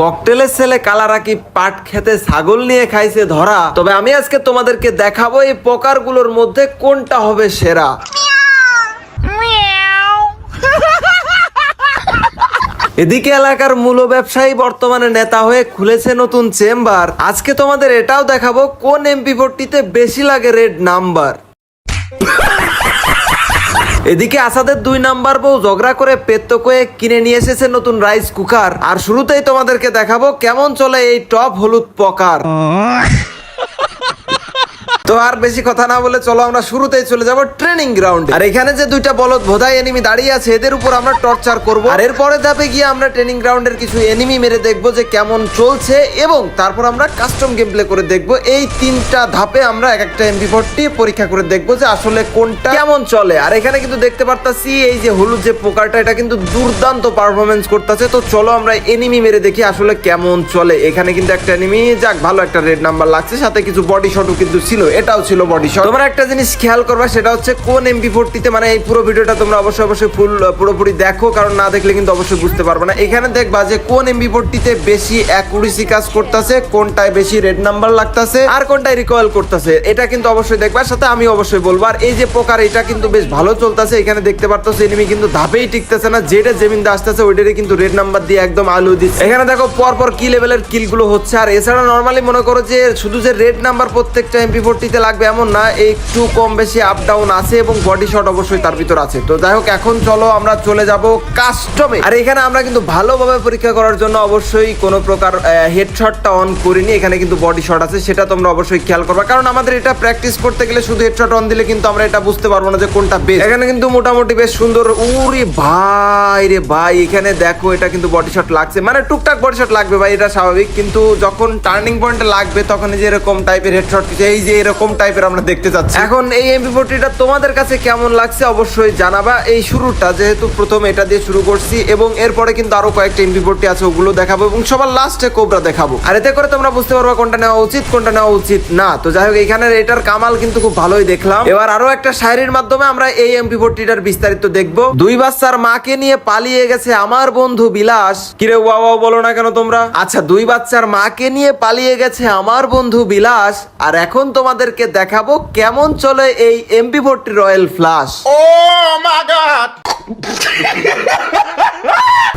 ককটেলের ছেলে কালারা কি পাট খেতে ছাগল নিয়ে খাইছে ধরা? তবে আমি আজকে তোমাদেরকে দেখাবো এই প্রকারগুলোর মধ্যে কোনটা হবে সেরা। এদিকে এলাকার মূল ব্যবসায়ী বর্তমানে নেতা হয়ে খুলেছে নতুন চেম্বার। আজকে তোমাদের এটাও দেখাবো কোন এমপি ভোটটিতে বেশি লাগে রেড নাম্বার এদিকে আসাদের দুই নাম্বার বউ ঝগড়া করে পেত্ত কয়ে কিনে নিয়ে এসেছে নতুন রাইস কুকার। আর শুরুতেই তোমাদেরকে দেখাবো কেমন চলে এই টপ হলুদ পকার। তো আর বেশি কথা না বলে চলো আমরা শুরুতেই চলে যাব ট্রেনিং গ্রাউন্ডে আর এখানে যে দুইটা বলদ ভোধাই এনিমি দাঁড়িয়ে আছে, এদের উপর আমরা টর্চার করব। আর এরপরে ধাপে গিয়ে আমরা ট্রেনিং গ্রাউন্ডের কিছু এনিমি মেরে দেখব যে কেমন চলছে, এবং তারপর আমরা কাস্টম গেম প্লে করে দেখব। এই তিনটা ধাপে আমরা এক একটা এমপি ফোরটি পরীক্ষা করে দেখব যে আসলে কোনটা কেমন চলে। আর এখানে কিন্তু দেখতে পারতাছি, এই যে হলুদ যে পোকারটা এটা কিন্তু দুর্দান্ত পারফরমেন্স করতেছে। তো চলো আমরা এনিমি মেরে দেখি আসলে কেমন চলে। এখানে কিন্তু একটা এনিমি যাক, ভালো একটা রেড নাম্বার লাগছে। সাথে কিছু বডি শটও কিন্তু ছিল। এটাও ছিল বডি শট তোমরা একটা জিনিস খেয়াল করবা, সেটা হচ্ছে কোন এমপি ফোরটিতে মানে এই পুরো ভিডিওটা তোমরা অবশ্যই অবশ্যই ফুল পুরোপুরি দেখো, কারণ না দেখলে কিন্তু অবশ্যই বুঝতে পারবে না। এখানে দেখবা যে কোন এমপি ফোরটিতে বেশি অ্যাকুরেসি কাজ করতেছে, কোনটায় বেশি রেড নাম্বার লাগতেছে, আর কোনটায় রিকয়েল করতেছে, এটা কিন্তু অবশ্যই দেখবা। সাথে আমি অবশ্যই বলব, আর এই যে পোকার এটা কিন্তু বেশ ভালো চলতেছে। এখানে দেখতে পারতেছে এনিমি কিন্তু ধাপেই টিকতেছে না, যেটা জেমিন আসতেছে, ওইটারই কিন্তু রেড নাম্বার দিয়ে একদম আলু দিচ্ছে। এখানে দেখো পর পর কি লেভেলের কিলগুলো হচ্ছে। আর এছাড়া নর্মালি মনে করো যে, শুধু যে রেড নাম্বার প্রত্যেকটা এমপি ফোরটিতে লাগবে এমন না, একটু কম বেশি আপ ডাউন আছে এবং বডি শট অবশ্যই তার ভিতর আছে। তো যাই হোক, এখন চলো আমরা চলে যাব কাস্টমে আর এখানে আমরা কিন্তু ভালোভাবে পরীক্ষা করার জন্য অবশ্যই কোনো প্রকার হেডশটটা অন করিনি, এখানে কিন্তু বডি শট আছে, সেটা তোমরা অবশ্যই খেয়াল করবা। কারণ আমাদের এটা প্র্যাকটিস করতে গেলে শুধু হেডশট অন দিলে কিন্তু আমরা এটা বুঝতে পারব না যে কোনটা বেশ এখানে কিন্তু মোটামুটি বেশ সুন্দর, উরি ভাই রে ভাই, এখানে দেখো এটা কিন্তু বডি শট লাগছে। মানে টুকটাক বডি শট লাগবে ভাই, এটা স্বাভাবিক। কিন্তু যখন টার্নিং পয়েন্টে লাগবে তখন যে এরকম টাইপের হেডশট এই যে এরকম টাইপের আমরা দেখতে চাচ্ছি এখন এই এমপি ফোরটিটা তোমাদের কাছে কেমন লাগছে অবশ্যই জানাবা। এই শুরুটা যেহেতু প্রথম এটা দিয়ে শুরু করছি এবং এরপরে কিন্তু আরও কয়েকটা এমপি ফোরটি আছে, ওগুলো দেখাবো এবং সবার লাস্টে কোবরা দেখাবো। আর এতে করে তোমরা বুঝতে পারবা কোনটা নেওয়া উচিত, কোনটা নেওয়া উচিত না। তো যাই হোক এখানে এটার কামাল কিন্তু খুব ভালোই দেখলাম। এবার আরও একটা শায়রির মাধ্যমে আমরা এই এমপি ফোরটিটার বিস্তারিত দেখব। দুই বাচ্চার মাকে নিয়ে পালিয়ে গেছে আমার বন্ধু বিলাস। কিরে ওয়া ওয়া বলো না কেন তোমরা? আচ্ছা দুই বাচ্চার মাকে নিয়ে পালিয়ে গেছে আমার বন্ধু বিলাস। আর এখন তোমাদেরকে দেখাবো কেমন চলে এই এমপি ফোরটি রয়্যাল ফ্লাশ ও মাগাত!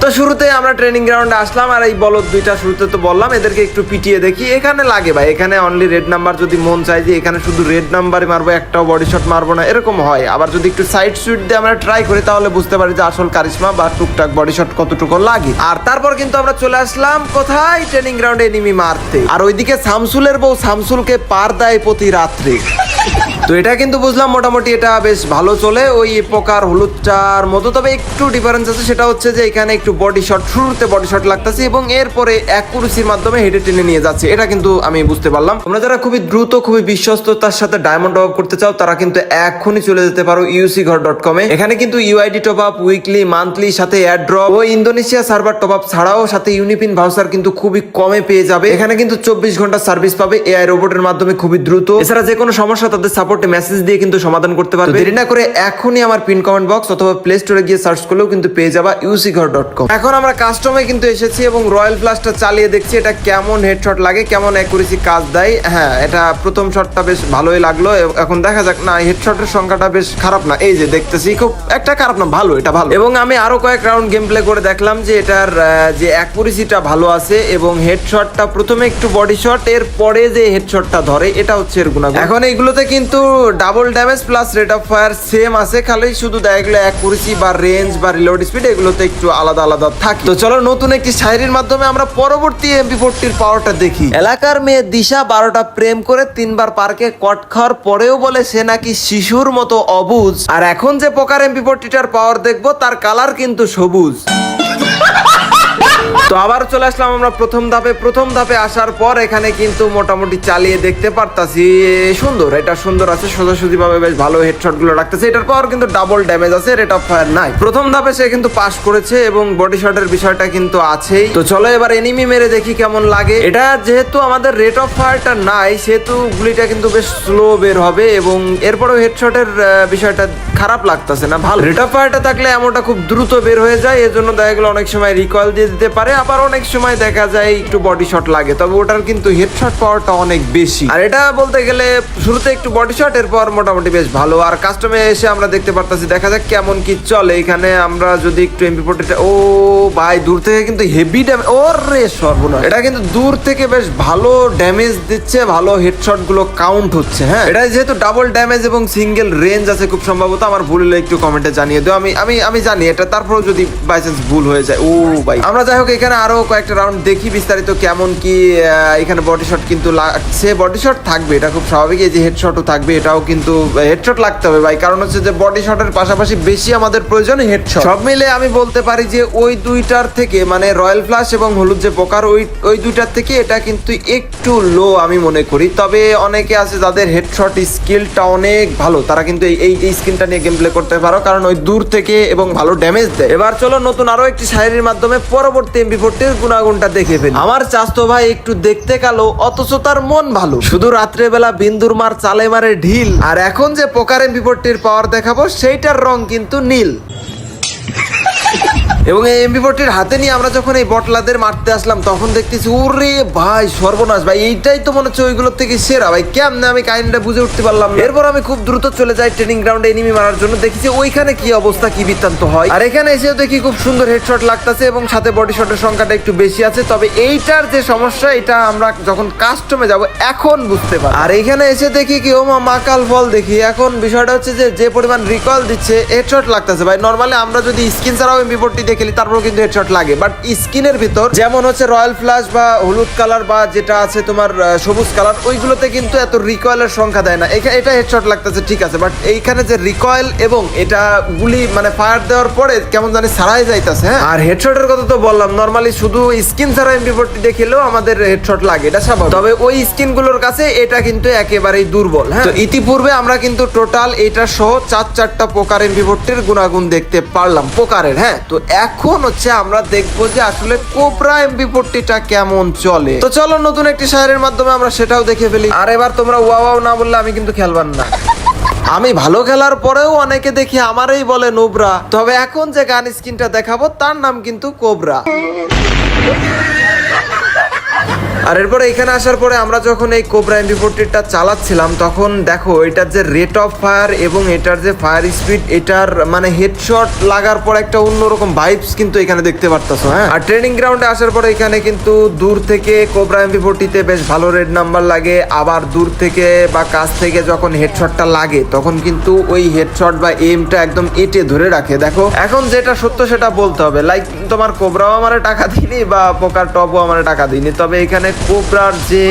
তো শুরুতে আমরা ট্রেনিং গ্রাউন্ডে আসলাম, আর এই বলদ দুইটা শুরুতে তো বললাম, এদেরকে একটু পিটিয়ে দেখি, এখানে লাগে ভাই, এখানে অনলি রেড নাম্বার যদি মন চাই যে এখানে শুধু রেড নাম্বারই মারবো, একটাও বডি শট মারবো না, এরকম হয়। আবার যদি একটু সাইড সুইট দিয়ে আমরা ট্রাই করি, তাহলে বুঝতে পারি যে আসল কারিশমা বা টুকটাক বডি শট কতটুকু লাগে। আর তারপর কিন্তু আমরা চলে আসলাম কোথায়? ট্রেনিং গ্রাউন্ডে এনিমি মারতে। আর ওইদিকে শামসুলের বউ শামসুলকে পার দেয় প্রতি রাত্রে। তো এটা কিন্তু বুঝলাম মোটামুটি এটা বেশ ভালো চলে। ওই প্রকার হলুদটার মতো। তবে একটু ডিফারেন্স আছে, সেটা হচ্ছে যে এখানে একটু বডি শট শুরুতে বডি শট লাগতেছে এবং এরপরে অ্যাকুরেসির মাধ্যমে হেডে টেনে নিয়ে যাচ্ছে। এটা কিন্তু আমি বুঝতে পারলাম। তোমরা যারা খুবই দ্রুত, খুবই বিশ্বস্ততার সাথে ডায়মন্ড টপ করতে চাও, তারা কিন্তু এখনই চলে যেতে পারো ইউসি ঘর ডট কমে এখানে কিন্তু UID top up weekly monthly সাথে অ্যাড ড্রপ ও ইন্দোনেশিয়া সার্ভার টপ আপ ছাড়াও সাথে ইউনিপিন ভাউচার কিন্তু খুবই কমে পেয়ে যাবে। এখানে কিন্তু চব্বিশ ঘণ্টা সার্ভিস পাবে। এআই রোবটের মাধ্যমে খুবই দ্রুত। এছাড়া যে কোনো সমস্যা তাদের সাপোর্টে মেসেজ দিয়ে কিন্তু সমাধান করতে পারবে। দেরি না করে এখনই আমার পিন কমেন্ট বক্স অথবা প্লে স্টোরে গিয়ে সার্চ করলেও কিন্তু পেয়ে যাবা ইউসি ঘর ডট কম এখন আমরা কাস্টমে কিন্তু এসেছি এবং রয়্যাল প্লাসটা চালিয়ে দেখছি এটা কেমন হেডশট লাগে কেমন অ্যাকুরেসি কাজ দেয়। হ্যাঁ এটা প্রথম শটটা বেশ ভালোই লাগল এখন দেখা যাক না হেডশটের সংখ্যাটা বেশ খারাপ না। এই যে দেখতেছি খুব একটা খারাপ না ভালো এটা ভালো। এবং আমি আরও কয়েক রাউন্ড গেম প্লে করে দেখলাম যে এটার যে অ্যাকুরেসিটা ভালো আছে এবং হেডশটটা প্রথমে একটু বডি শট এর পরে যে হেডশটটা ধরে এটা হচ্ছে এর গুণাগুণ। এখন এইগুলোতে কিন্তু double damage plus rate of fire same আছে, খালি শুধু দেখা গেলো অ্যাকুরেসি বা রেঞ্জ বা রিলোড স্পিড এগুলোতে একটু আলাদা আলাদা থাকে। তো চলো নতুন একটি শায়রির মাধ্যমে আমরা পরবর্তী এমপি ফোরটির পাওয়ারটা দেখি। এলাকার মেয়ে দিশা বারোটা প্রেম করে তিনবার পার্কে কট খাওয়ার পরেও বলে সে নাকি শিশুর মতো অবুজ। আর এখন যে পোকার এমপি ফোরটিটার পাওয়ার দেখব, তার কালার কিন্তু সবুজ। তো আবার চলে আসলাম আমরা প্রথম ধাপে। প্রথম ধাপে আসার পর এখানে কিন্তু মোটামুটি চালিয়ে দেখতে পারতাছি। সুন্দর, এটা সুন্দর আছে সোজাসুজি ভাবে বেশ ভালো হেডশটগুলো রাখতেছে। এটার পর কিন্তু ডাবল ড্যামেজ আছে রেট অফ ফায়ার নাই। প্রথম ধাপে সে কিন্তু পাস করেছে এবং বডি শটের বিষয়টা কিন্তু আছেই। তো চলো এবার এনিমি মেরে দেখি কেমন লাগে। এটা যেহেতু আমাদের রেট অফ ফায়ারটা নাই, সেহেতু গুলিটা কিন্তু বেশ স্লো বের হবে এবং এরপরেও হেডশটের বিষয়টা খারাপ লাগতেছে না, ভালো। রেট অফ ফায়ারটা থাকলে এমনটা খুব দ্রুত বের হয়ে যায়, এজন্য দেখা গেলো অনেক সময় রিকয়েল দিয়ে দিতে পারে। আবার অনেক সময় দেখা যায় একটু বডি শট লাগে, তবে ওটার কিন্তু হেডশট পাওয়ারটা অনেক বেশি। আর এটা বলতে গেলে শুরুতে একটু বডি শট এরপর মোটামুটি বেশ ভালো। আর কাস্টমে এসে আমরা দেখতে পারতাছি, দেখা যাক কেমন কি চলে। এখানে আমরা যদি একটু এমপি ফোর্টিটা ও ভাই, দূর থেকে কিন্তু হেভি ড্যামেজ ও রে সর্বনাশ। এটা কিন্তু দূর থেকে বেশ ভালো ড্যামেজ দিচ্ছে, ভালো হেডশটগুলো কাউন্ট হচ্ছে হ্যাঁ? এটা যেহেতু ডাবল ড্যামেজ এবং সিঙ্গেল রেঞ্জ আছে খুব সম্ভবত, আমার ভুল হলে একটু কমেন্টে জানিয়ে দিও। আমি আমি আমি জানি এটা, তারপরেও যদি বাই চান্স ভুল হয়ে যায় ও ভাই। আমরা যাই হোক, এখানে আরও কয়েকটা রাউন্ড দেখি বিস্তারিত কেমন কি এখানে বডি শট কিন্তু লাগছে। বডি শট থাকবে, এটা খুব স্বাভাবিক। এই যে হেডশটও থাকবে, এটাও কিন্তু হেডশট লাগতে হবে ভাই। কারণ হচ্ছে যে বডি শটের পাশাপাশি বেশি আমাদের প্রয়োজন হেডশট সব মিলে আমি বলতে পারি যে ওই দুইটার থেকে মানে রয়্যাল ফ্লাশ এবং হলুদ যে পোকার, ওই ওই দুইটার থেকে এটা কিন্তু একটু লো আমি মনে করি। তবে অনেকে আছে যাদের হেডশট স্কিলটা অনেক ভালো, তারা কিন্তু এই এই স্কিনটা নিয়ে গেম প্লে করতে পারো। কারণ ওই দূর থেকে এবং ভালো ড্যামেজ দেয়। এবার চলো নতুন আরও একটি শাড়ির মাধ্যমে পরবর্তী এমবি ফোরটির গুণাগুণটা দেখে ফেলি। আমার চাস্তো ভাই একটু দেখতে কালো, অথচ তার মন ভালো। শুধু রাত্রে বেলা বিন্দুর মার চালে মারে ঢিল, আর এখন যে পোকার ফোরটির পাওয়ার দেখাবো, সেইটার রং কিন্তু নীল। এবং এই এমবি ফোরটির হাতে নিয়ে আমরা যখন এই বটলাদের মারতে আসলাম, তখন দেখতেছি, ওরে ভাই, সর্বনাশ। ভাই, এইটাই তো মনে হচ্ছে ওইগুলোর থেকে সেরা। ভাই, কেমনে আমি কাহিনীটা বুঝে উঠতে পারলাম এরপর আমি খুব দ্রুত চলে যাই ট্রেনিং গ্রাউন্ডে এনিমি মারার জন্য। দেখেছি ওইখানে কি অবস্থা, কি বৃত্তান্ত হয়। আর এখানে এসেও দেখি খুব সুন্দর হেডশট লাগতেছে এবং সাথে বডি শটের সংখ্যাটা একটু বেশি আছে। তবে এইটার যে সমস্যা, এটা আমরা যখন কাস্টমে যাব, এখন বুঝতে পারি আর এখানে এসে দেখি কি, ওমা মাকাল ফল দেখি। এখন বিষয়টা হচ্ছে যে যে পরিমাণ রিকল দিচ্ছে হেডশট লাগতেছে। ভাই নর্মালি আমরা যদি স্কিন ছাড়াও এমবি ফোরটি খেলি তারপর কিন্তু হেডশট লাগে। বাট স্কিনের ভিতর যেমন হচ্ছে রয়্যাল ফ্লাশ বা হলুদ কালার বা যেটা আছে তোমার সবুজ কালার ওইগুলোতে কিন্তু এত রিকয়েলের সংখ্যা দেয় না। এখা- এটা হেডশট লাগতেছে ঠিক আছে। বাট এইখানে যে রিকয়েল এবং এটা গুলি মানে ফায়ার দেওয়ার পরে কেমন জানি সারাই যাইতেছে হ্যাঁ? আর হেডশটের কথা তো বললাম নর্মালি শুধু স্কিন ছাড়া এমবি ফোরটি দেখলেও আমাদের হেডশট লাগে এটা স্বাভাবিক। তবে ওই স্কিনগুলোর কাছে এটা কিন্তু একেবারেই দুর্বল হ্যাঁ? তো ইতিপূর্বে আমরা কিন্তু টোটাল এটা সহ চার চারটা পোকার এমবি ফোরটির গুণাগুণ দেখতে পারলাম পোকারের হ্যাঁ? তো এখন হচ্ছে আমরা দেখব যে আসলে কোবরা এমবি ফোরটিটা কেমন চলে। তো চলো নতুন একটি শাড়ির মাধ্যমে আমরা সেটাও দেখে ফেলি। আর এবার তোমরা ওয়া ওয়াও না বললে আমি কিন্তু খেলবার না। আমি ভালো খেলার পরেও অনেকে দেখি আমারই বলে নোবরা। তবে এখন যে গান স্কিনটা দেখাবো, তার নাম কিন্তু কোবরা। আর এরপরে এখানে আসার পরে আমরা যখন এই কোবরা এমবি ফোরটিটা চালাচ্ছিলাম, তখন দেখো এটার যে রেট অফ ফায়ার এবং এটার যে ফায়ার স্পিড এটার মানে হেডশট লাগার পর একটা অন্যরকম ভাইবস কিন্তু এখানে দেখতে পারতাছো হ্যাঁ? আর ট্রেনিং গ্রাউন্ডে আসার পরে এখানে কিন্তু দূর থেকে কোবরা এমবি ফোরটিতে বেশ ভালো রেড নাম্বার লাগে। আবার দূর থেকে বা কাছ থেকে যখন হেডশটটা লাগে, তখন কিন্তু ওই হেডশট বা এমটা একদম এটে ধরে রাখে। দেখো, এখন যেটা সত্য সেটা বলতে হবে। লাইক তোমার কোবরাও আমারে টাকা দিনি বা পোকার টপও আমারে টাকা দিনি তবে এখানে কোবরার যে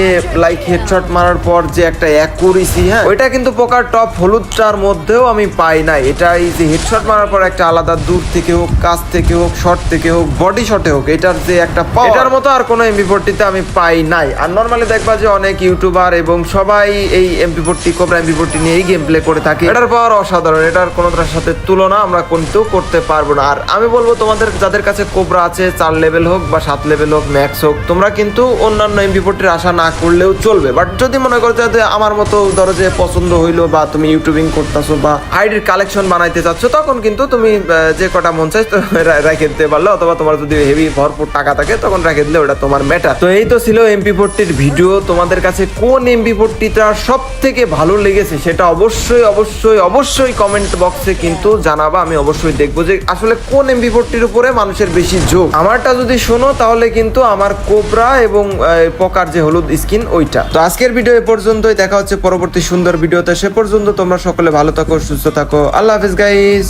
লাইক হেডশট মারার পর যে একটা অ্যাকুরেসি হ্যাঁ? ওইটা কিন্তু পোকার টপ হলুদটার মধ্যেও আমি পাই না এটা এই যে হেডশট মারার পর একটা আলাদা দূর থেকে হোক, কাছ থেকে হোক শর্ট থেকে হোক বডি শটে হোক, এটার যে একটা এটার মতো আর কোনো এমপি ফোরটিতে আমি পাই নাই। আর নর্মালি দেখবা যে অনেক ইউটিউবার এবং সবাই এই MP forty cobra MP forty নিয়েই গেম প্লে করে থাকে। এটার পাওয়ার অসাধারণ, এটার কোনোটার সাথে তুলনা আমরা কিন্তু করতে পারব না। আর আমি বলব, তোমাদের, যাদের কাছে কোবরা আছে, চার লেভেল হোক বা সাত লেভেল হোক ম্যাক্স হোক, তোমরা কিন্তু অন্যান্য এমপি ফোরটির আশা না করলেও চলবে। বাট যদি মনে করো যে আমার মতো ধরো যে পছন্দ হইল বা তুমি ইউটিউবিং করতেছো বা আইডির কালেকশন বানাইতে চাচ্ছ, তখন কিন্তু তুমি যে কটা মন চাই তো রা- রেখে দিতে পারলে। অথবা তোমার যদি হেভি ভরপুর টাকা থাকে, তখন রেখে দিলে ওটা তোমার ম্যাটার তো এই তো ছিল এমপি ফোরটির ভিডিও তোমাদের কাছে কোন এমপি ফোরটিটা সব থেকে ভালো লেগেছে সেটা অবশ্যই অবশ্যই অবশ্যই কমেন্ট বক্সে কিন্তু জানাবা। আমি অবশ্যই দেখব যে আসলে কোন এমপি ফোরটির উপরে মানুষের বেশি ঝোঁক আমারটা যদি শোনো, তাহলে কিন্তু আমার কোবরা এবং আহ, পকার যে হলুদ স্কিন ওইটা। তো আজকের ভিডিও এ পর্যন্তই দেখা হচ্ছে পরবর্তী সুন্দর ভিডিওতে। সে পর্যন্ত তোমরা সকলে ভালো থাকো সুস্থ থাকো। আল্লাহ হাফিজ গাইস